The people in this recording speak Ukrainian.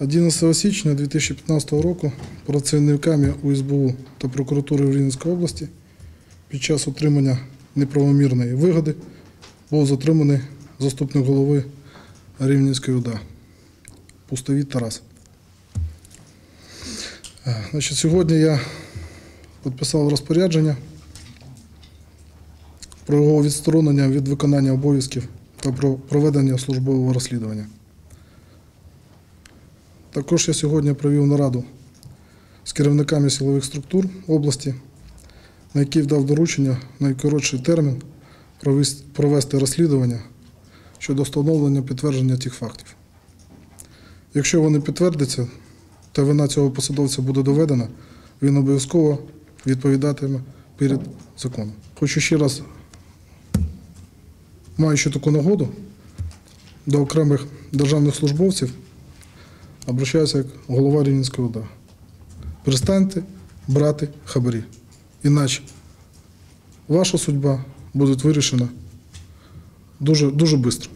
11 січня 2015 року працівниками УСБУ та прокуратури в Рівненській області під час отримання неправомірної вигоди був затриманий заступник голови Рівненської ОДА Пустовіт Тарас. Е, Значить, сьогодні я підписав розпорядження про його відсторонення від виконання обов'язків та про проведення службового розслідування. Також я сьогодні провів нараду з керівниками силових структур області, на якій дав доручення найкоротший термін провести розслідування щодо встановлення підтвердження цих фактів. Якщо вони підтвердяться, та вина цього посадовця буде доведена, він обов'язково відповідатиме перед законом. Хочу ще раз, маючи таку нагоду, до окремих державних службовців обращаюся як голова Рівненської ОДА. Перестаньте брати хабарі. Іначе ваша судьба буде вирішена дуже, дуже швидко.